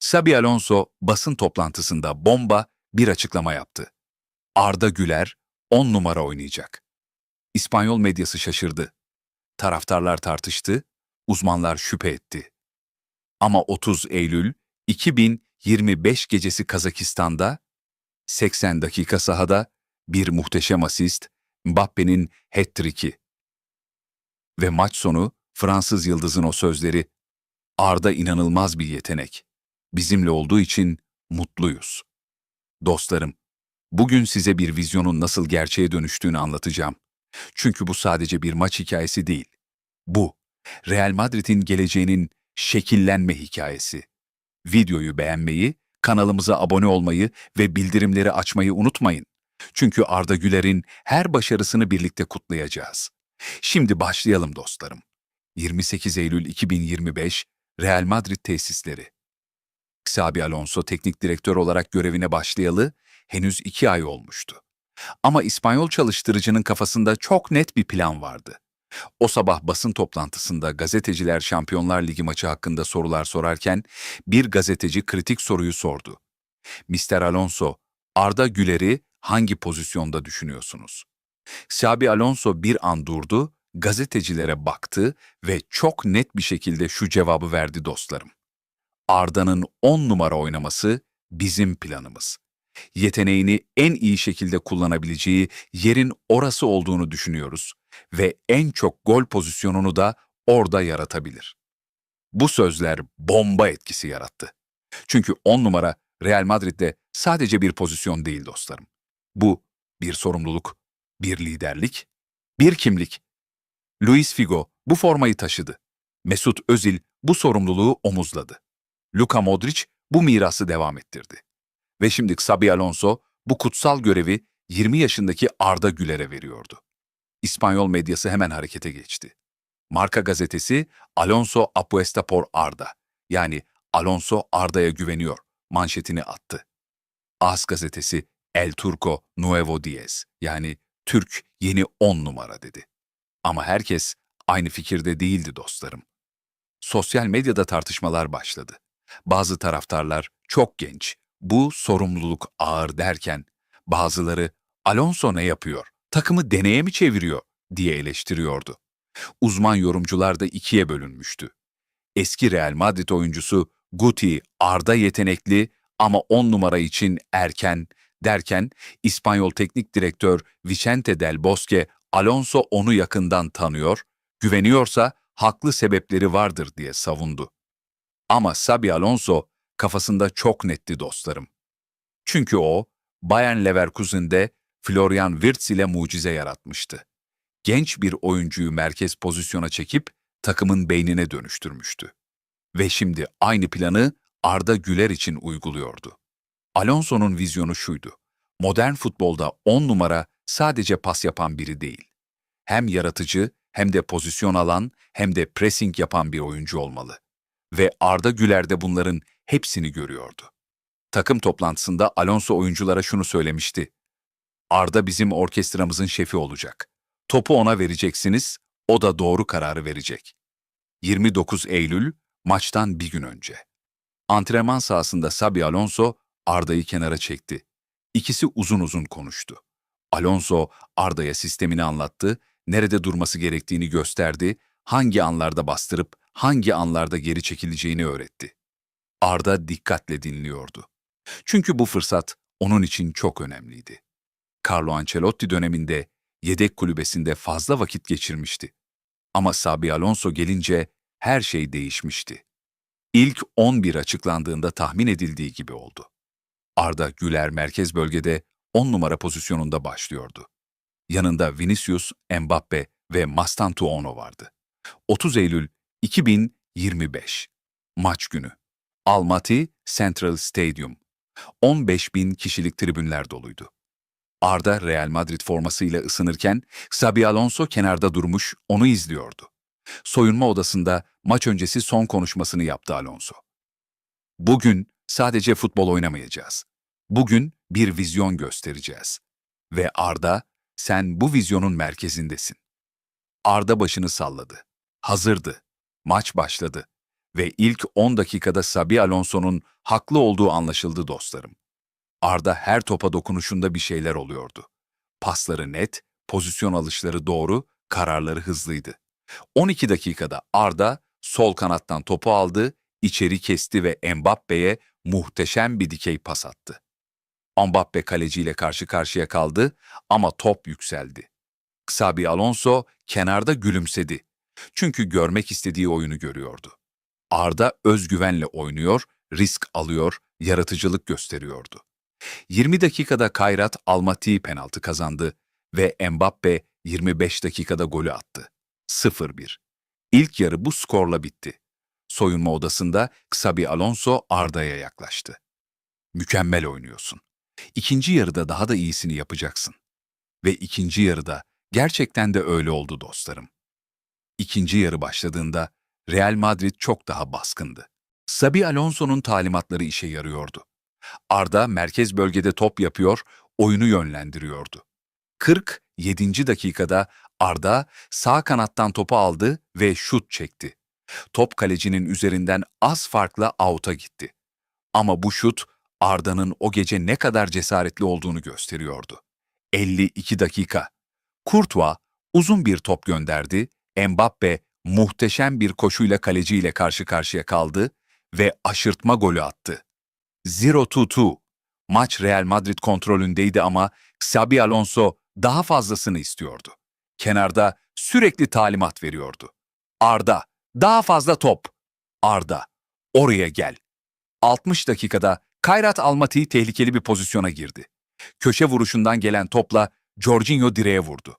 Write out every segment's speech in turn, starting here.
Xabi Alonso basın toplantısında bomba bir açıklama yaptı. Arda Güler 10 numara oynayacak. İspanyol medyası şaşırdı. Taraftarlar tartıştı, uzmanlar şüphe etti. Ama 30 Eylül 2025 gecesi Kazakistan'da 80 dakika sahada bir muhteşem asist, Mbappe'nin hat-trick'i. Ve maç sonu Fransız yıldızın o sözleri, Arda inanılmaz bir yetenek. Bizimle olduğu için mutluyuz. Dostlarım, bugün size bir vizyonun nasıl gerçeğe dönüştüğünü anlatacağım. Çünkü bu sadece bir maç hikayesi değil. Bu, Real Madrid'in geleceğinin şekillenme hikayesi. Videoyu beğenmeyi, kanalımıza abone olmayı ve bildirimleri açmayı unutmayın. Çünkü Arda Güler'in her başarısını birlikte kutlayacağız. Şimdi başlayalım dostlarım. 28 Eylül 2025 Real Madrid tesisleri. Xabi Alonso teknik direktör olarak görevine başlayalı henüz iki ay olmuştu. Ama İspanyol çalıştırıcının kafasında çok net bir plan vardı. O sabah basın toplantısında gazeteciler Şampiyonlar Ligi maçı hakkında sorular sorarken bir gazeteci kritik soruyu sordu. Mr. Alonso, Arda Güler'i hangi pozisyonda düşünüyorsunuz? Xabi Alonso bir an durdu, gazetecilere baktı ve çok net bir şekilde şu cevabı verdi dostlarım. Arda'nın 10 numara oynaması bizim planımız. Yeteneğini en iyi şekilde kullanabileceği yerin orası olduğunu düşünüyoruz ve en çok gol pozisyonunu da orada yaratabilir. Bu sözler bomba etkisi yarattı. Çünkü 10 numara Real Madrid'de sadece bir pozisyon değil dostlarım. Bu bir sorumluluk, bir liderlik, bir kimlik. Luis Figo bu formayı taşıdı. Mesut Özil bu sorumluluğu omuzladı. Luka Modric bu mirası devam ettirdi. Ve şimdi Xabi Alonso bu kutsal görevi 20 yaşındaki Arda Güler'e veriyordu. İspanyol medyası hemen harekete geçti. Marka gazetesi Alonso apuesta por Arda yani Alonso Arda'ya güveniyor manşetini attı. AS gazetesi El Turco Nuevo Diez yani Türk yeni 10 numara dedi. Ama herkes aynı fikirde değildi dostlarım. Sosyal medyada tartışmalar başladı. Bazı taraftarlar çok genç, bu sorumluluk ağır derken bazıları Alonso ne yapıyor, takımı deneye mi çeviriyor diye eleştiriyordu. Uzman yorumcular da ikiye bölünmüştü. Eski Real Madrid oyuncusu Guti Arda yetenekli ama 10 numara için erken derken İspanyol teknik direktör Vicente del Bosque Alonso onu yakından tanıyor, güveniyorsa haklı sebepleri vardır diye savundu. Ama Xabi Alonso kafasında çok netti dostlarım. Çünkü o, Bayern Leverkusen'de Florian Wirtz ile mucize yaratmıştı. Genç bir oyuncuyu merkez pozisyona çekip takımın beynine dönüştürmüştü. Ve şimdi aynı planı Arda Güler için uyguluyordu. Alonso'nun vizyonu şuydu. Modern futbolda 10 numara sadece pas yapan biri değil. Hem yaratıcı hem de pozisyon alan hem de pressing yapan bir oyuncu olmalı. Ve Arda Güler de bunların hepsini görüyordu. Takım toplantısında Alonso oyunculara şunu söylemişti. Arda bizim orkestramızın şefi olacak. Topu ona vereceksiniz, o da doğru kararı verecek. 29 Eylül, maçtan bir gün önce. Antrenman sahasında Sabi Alonso Arda'yı kenara çekti. İkisi uzun uzun konuştu. Alonso Arda'ya sistemini anlattı, nerede durması gerektiğini gösterdi, hangi anlarda bastırıp hangi anlarda geri çekileceğini öğretti. Arda dikkatle dinliyordu. Çünkü bu fırsat onun için çok önemliydi. Carlo Ancelotti döneminde yedek kulübesinde fazla vakit geçirmişti. Ama Sabi Alonso gelince her şey değişmişti. İlk 11 açıklandığında tahmin edildiği gibi oldu. Arda Güler merkez bölgede 10 numara pozisyonunda başlıyordu. Yanında Vinicius, Mbappe ve Mastantuono vardı. 30 Eylül 2025 Maç günü Almaty Central Stadium 15 bin kişilik tribünler doluydu. Arda Real Madrid formasıyla ısınırken Xabi Alonso kenarda durmuş onu izliyordu. Soyunma odasında maç öncesi son konuşmasını yaptı Alonso. Bugün sadece futbol oynamayacağız. Bugün bir vizyon göstereceğiz. Ve Arda, sen bu vizyonun merkezindesin. Arda başını salladı. Hazırdı. Maç başladı. Ve ilk 10 dakikada Sabi Alonso'nun haklı olduğu anlaşıldı dostlarım. Arda her topa dokunuşunda bir şeyler oluyordu. Pasları net, pozisyon alışları doğru, kararları hızlıydı. 12 dakikada Arda sol kanattan topu aldı, içeri kesti ve Mbappe'ye muhteşem bir dikey pas attı. Mbappe kaleciyle karşı karşıya kaldı ama top yükseldi. Xabi Alonso kenarda gülümsedi. Çünkü görmek istediği oyunu görüyordu. Arda özgüvenle oynuyor, risk alıyor, yaratıcılık gösteriyordu. 20 dakikada Kayrat Almaty penaltı kazandı ve Mbappe 25 dakikada golü attı. 0-1. İlk yarı bu skorla bitti. Soyunma odasında Xabi Alonso Arda'ya yaklaştı. Mükemmel oynuyorsun. İkinci yarıda daha da iyisini yapacaksın. Ve ikinci yarıda gerçekten de öyle oldu dostlarım. İkinci yarı başladığında Real Madrid çok daha baskındı. Xabi Alonso'nun talimatları işe yarıyordu. Arda merkez bölgede top yapıyor, oyunu yönlendiriyordu. 47. dakikada Arda sağ kanattan topu aldı ve şut çekti. Top kalecinin üzerinden az farkla out'a gitti. Ama bu şut Arda'nın o gece ne kadar cesaretli olduğunu gösteriyordu. 52 dakika. Courtois uzun bir top gönderdi, Mbappe muhteşem bir koşuyla kaleciyle karşı karşıya kaldı ve aşırtma golü attı. 0-2. Maç Real Madrid kontrolündeydi ama Xabi Alonso daha fazlasını istiyordu. Kenarda sürekli talimat veriyordu. Arda, daha fazla top. Arda, oraya gel. 60 dakikada Kayrat Almaty tehlikeli bir pozisyona girdi. Köşe vuruşundan gelen topla Jorginho direğe vurdu.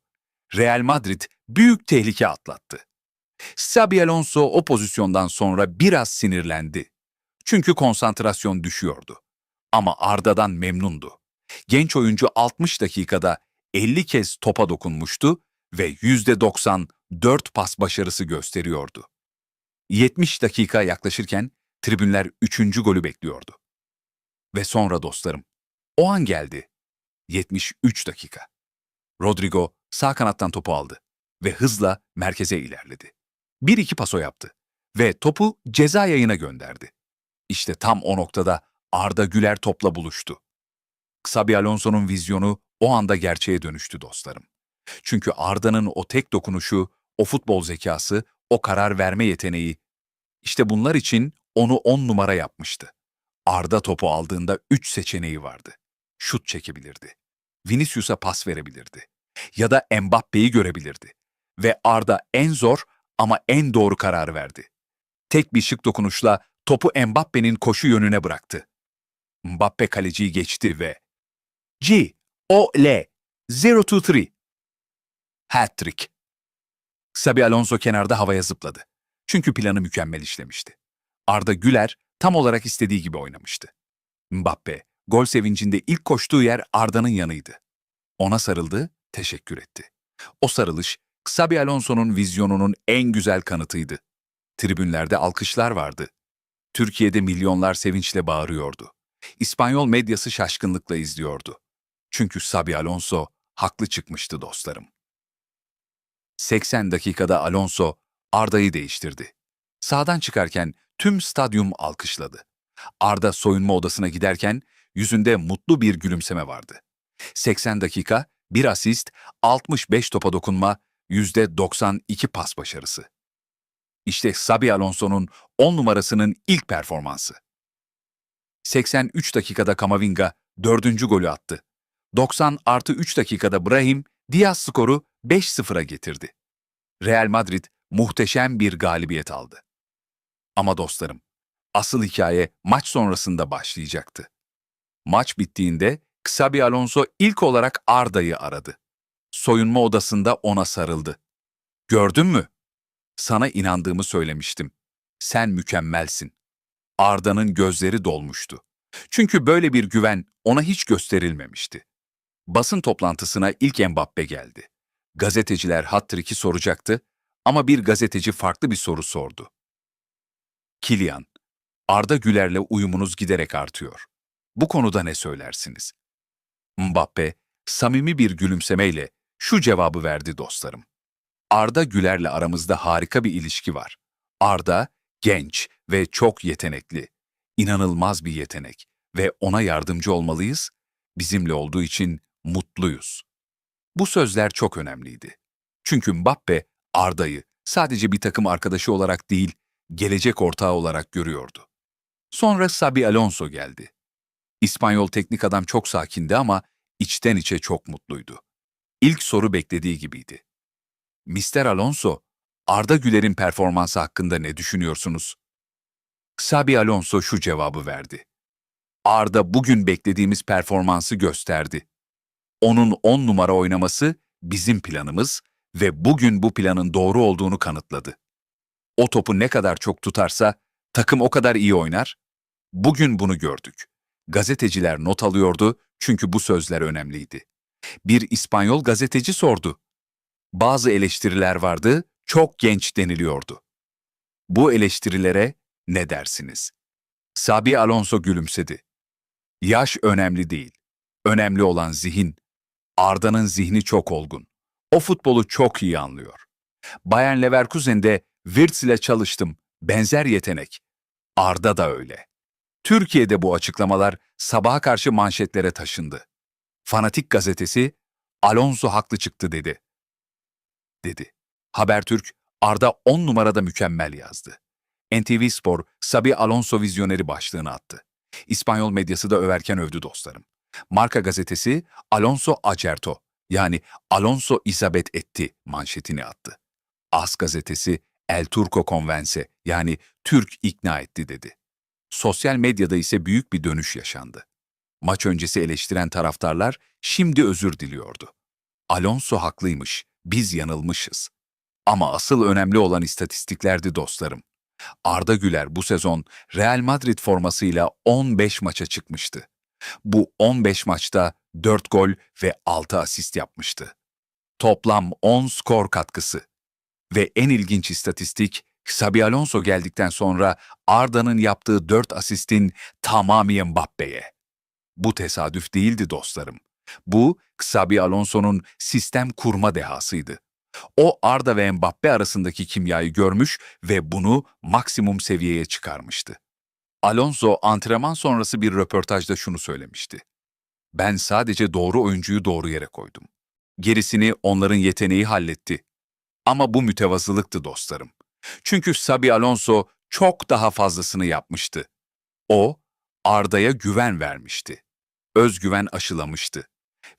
Real Madrid büyük tehlike atlattı. Xabi Alonso o pozisyondan sonra biraz sinirlendi. Çünkü konsantrasyon düşüyordu. Ama Arda'dan memnundu. Genç oyuncu 60 dakikada 50 kez topa dokunmuştu ve %94 pas başarısı gösteriyordu. 70 dakika yaklaşırken tribünler 3. golü bekliyordu. Ve sonra dostlarım, o an geldi. 73 dakika. Rodrigo sağ kanattan topu aldı ve hızla merkeze ilerledi. Bir iki paso yaptı ve topu ceza yayına gönderdi. İşte tam o noktada Arda Güler topla buluştu. Xabi Alonso'nun vizyonu o anda gerçeğe dönüştü dostlarım. Çünkü Arda'nın o tek dokunuşu, o futbol zekası, o karar verme yeteneği, işte bunlar için onu on numara yapmıştı. Arda topu aldığında üç seçeneği vardı. Şut çekebilirdi. Vinicius'a pas verebilirdi. Ya da Mbappe'yi görebilirdi. Ve Arda en zor ama en doğru kararı verdi. Tek bir şık dokunuşla topu Mbappe'nin koşu yönüne bıraktı. Mbappe kaleciyi geçti ve G, O, L, 0-2-3. Hat-trick. Xabi Alonso kenarda havaya zıpladı. Çünkü planı mükemmel işlemişti. Arda Güler tam olarak istediği gibi oynamıştı. Mbappe, gol sevincinde ilk koştuğu yer Arda'nın yanıydı. Ona sarıldı, teşekkür etti. O sarılış, Xabi Alonso'nun vizyonunun en güzel kanıtıydı. Tribünlerde alkışlar vardı. Türkiye'de milyonlar sevinçle bağırıyordu. İspanyol medyası şaşkınlıkla izliyordu. Çünkü Xabi Alonso haklı çıkmıştı dostlarım. 80 dakikada Alonso Arda'yı değiştirdi. Sağdan çıkarken tüm stadyum alkışladı. Arda soyunma odasına giderken yüzünde mutlu bir gülümseme vardı. 80 dakika, bir asist, 65 topa dokunma, %92 pas başarısı. İşte Xabi Alonso'nun 10 numarasının ilk performansı. 83 dakikada Kamavinga 4. golü attı. 90 artı 3 dakikada Brahim, Diaz skoru 5-0'a getirdi. Real Madrid muhteşem bir galibiyet aldı. Ama dostlarım, asıl hikaye maç sonrasında başlayacaktı. Maç bittiğinde Xabi Alonso ilk olarak Arda'yı aradı. Soyunma odasında ona sarıldı. Gördün mü? Sana inandığımı söylemiştim. Sen mükemmelsin. Arda'nın gözleri dolmuştu. Çünkü böyle bir güven ona hiç gösterilmemişti. Basın toplantısına ilk Mbappe geldi. Gazeteciler hat-trick'i soracaktı ama bir gazeteci farklı bir soru sordu. Kilian, Arda Güler'le uyumunuz giderek artıyor. Bu konuda ne söylersiniz? Mbappe, samimi bir gülümsemeyle şu cevabı verdi dostlarım. Arda Güler'le aramızda harika bir ilişki var. Arda, genç, ve çok yetenekli. İnanılmaz bir yetenek ve ona yardımcı olmalıyız. Bizimle olduğu için mutluyuz. Bu sözler çok önemliydi. Çünkü Mbappe Arda'yı sadece bir takım arkadaşı olarak değil, gelecek ortağı olarak görüyordu. Sonra Sabi Alonso geldi. İspanyol teknik adam çok sakindi ama içten içe çok mutluydu. İlk soru beklediği gibiydi. Mr. Alonso, Arda Güler'in performansı hakkında ne düşünüyorsunuz? Sabi Alonso şu cevabı verdi. Arda bugün beklediğimiz performansı gösterdi. Onun 10 numara oynaması bizim planımız ve bugün bu planın doğru olduğunu kanıtladı. O topu ne kadar çok tutarsa takım o kadar iyi oynar. Bugün bunu gördük. Gazeteciler not alıyordu çünkü bu sözler önemliydi. Bir İspanyol gazeteci sordu. Bazı eleştiriler vardı, çok genç deniliyordu. Bu eleştirilere ne dersiniz? Sabi Alonso gülümsedi. Yaş önemli değil. Önemli olan zihin. Arda'nın zihni çok olgun. O futbolu çok iyi anlıyor. Bayern Leverkusen'de Wirtz ile çalıştım. Benzer yetenek. Arda da öyle. Türkiye'de bu açıklamalar sabaha karşı manşetlere taşındı. Fanatik gazetesi Alonso haklı çıktı dedi. Dedi. Habertürk Arda 10 numarada mükemmel yazdı. NTV Spor Sabi Alonso vizyoneri başlığını attı. İspanyol medyası da överken övdü dostlarım. Marka gazetesi Alonso acerto yani Alonso isabet etti manşetini attı. As gazetesi El Turco convence yani Türk ikna etti dedi. Sosyal medyada ise büyük bir dönüş yaşandı. Maç öncesi eleştiren taraftarlar şimdi özür diliyordu. Alonso haklıymış, biz yanılmışız. Ama asıl önemli olan istatistiklerdi dostlarım. Arda Güler bu sezon Real Madrid formasıyla 15 maça çıkmıştı. Bu 15 maçta 4 gol ve 6 asist yapmıştı. Toplam 10 skor katkısı. Ve en ilginç istatistik, Xabi Alonso geldikten sonra Arda'nın yaptığı 4 asistin tamamı Mbappe'ye. Bu tesadüf değildi dostlarım. Bu, Xabi Alonso'nun sistem kurma dehasıydı. O Arda ve Mbappe arasındaki kimyayı görmüş ve bunu maksimum seviyeye çıkarmıştı. Alonso antrenman sonrası bir röportajda şunu söylemişti. Ben sadece doğru oyuncuyu doğru yere koydum. Gerisini onların yeteneği halletti. Ama bu mütevazılıktı dostlarım. Çünkü Sabi Alonso çok daha fazlasını yapmıştı. O, Arda'ya güven vermişti. Özgüven aşılamıştı.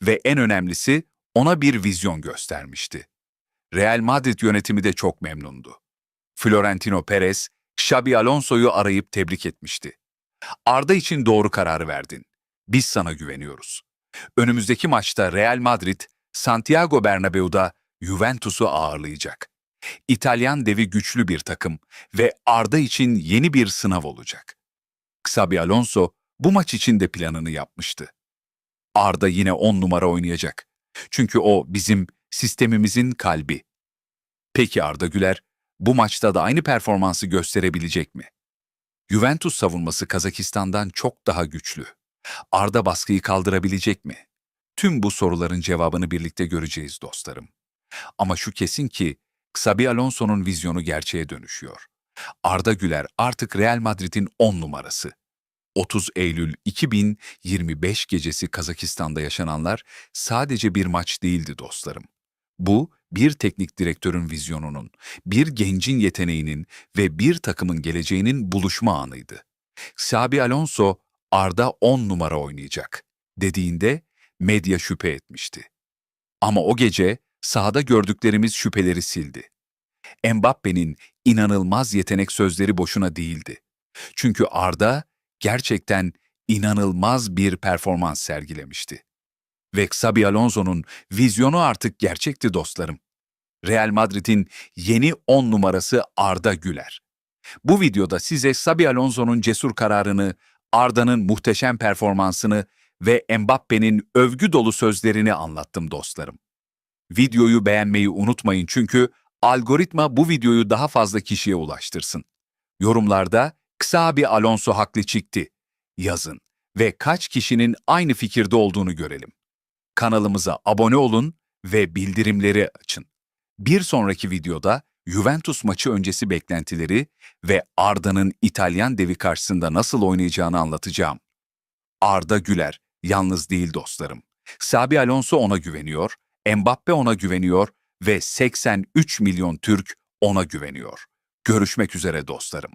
Ve en önemlisi ona bir vizyon göstermişti. Real Madrid yönetimi de çok memnundu. Florentino Perez, Xabi Alonso'yu arayıp tebrik etmişti. Arda için doğru kararı verdin. Biz sana güveniyoruz. Önümüzdeki maçta Real Madrid, Santiago Bernabeu'da Juventus'u ağırlayacak. İtalyan devi güçlü bir takım ve Arda için yeni bir sınav olacak. Xabi Alonso bu maç için de planını yapmıştı. Arda yine 10 numara oynayacak. Çünkü o bizim sistemimizin kalbi. Peki Arda Güler bu maçta da aynı performansı gösterebilecek mi? Juventus savunması Kazakistan'dan çok daha güçlü. Arda baskıyı kaldırabilecek mi? Tüm bu soruların cevabını birlikte göreceğiz dostlarım. Ama şu kesin ki Xabi Alonso'nun vizyonu gerçeğe dönüşüyor. Arda Güler artık Real Madrid'in 10 numarası. 30 Eylül 2025 gecesi Kazakistan'da yaşananlar sadece bir maç değildi dostlarım. Bu, bir teknik direktörün vizyonunun, bir gencin yeteneğinin ve bir takımın geleceğinin buluşma anıydı. Xabi Alonso, Arda 10 numara oynayacak dediğinde medya şüphe etmişti. Ama o gece sahada gördüklerimiz şüpheleri sildi. Mbappe'nin inanılmaz yetenek sözleri boşuna değildi. Çünkü Arda gerçekten inanılmaz bir performans sergilemişti. Ve Xabi Alonso'nun vizyonu artık gerçekti dostlarım. Real Madrid'in yeni 10 numarası Arda Güler. Bu videoda size Xabi Alonso'nun cesur kararını, Arda'nın muhteşem performansını ve Mbappe'nin övgü dolu sözlerini anlattım dostlarım. Videoyu beğenmeyi unutmayın çünkü algoritma bu videoyu daha fazla kişiye ulaştırsın. Yorumlarda Xabi Alonso haklı çıktı yazın ve kaç kişinin aynı fikirde olduğunu görelim. Kanalımıza abone olun ve bildirimleri açın. Bir sonraki videoda Juventus maçı öncesi beklentileri ve Arda'nın İtalyan devi karşısında nasıl oynayacağını anlatacağım. Arda Güler yalnız değil dostlarım. Sabi Alonso ona güveniyor, Mbappe ona güveniyor ve 83 milyon Türk ona güveniyor. Görüşmek üzere dostlarım.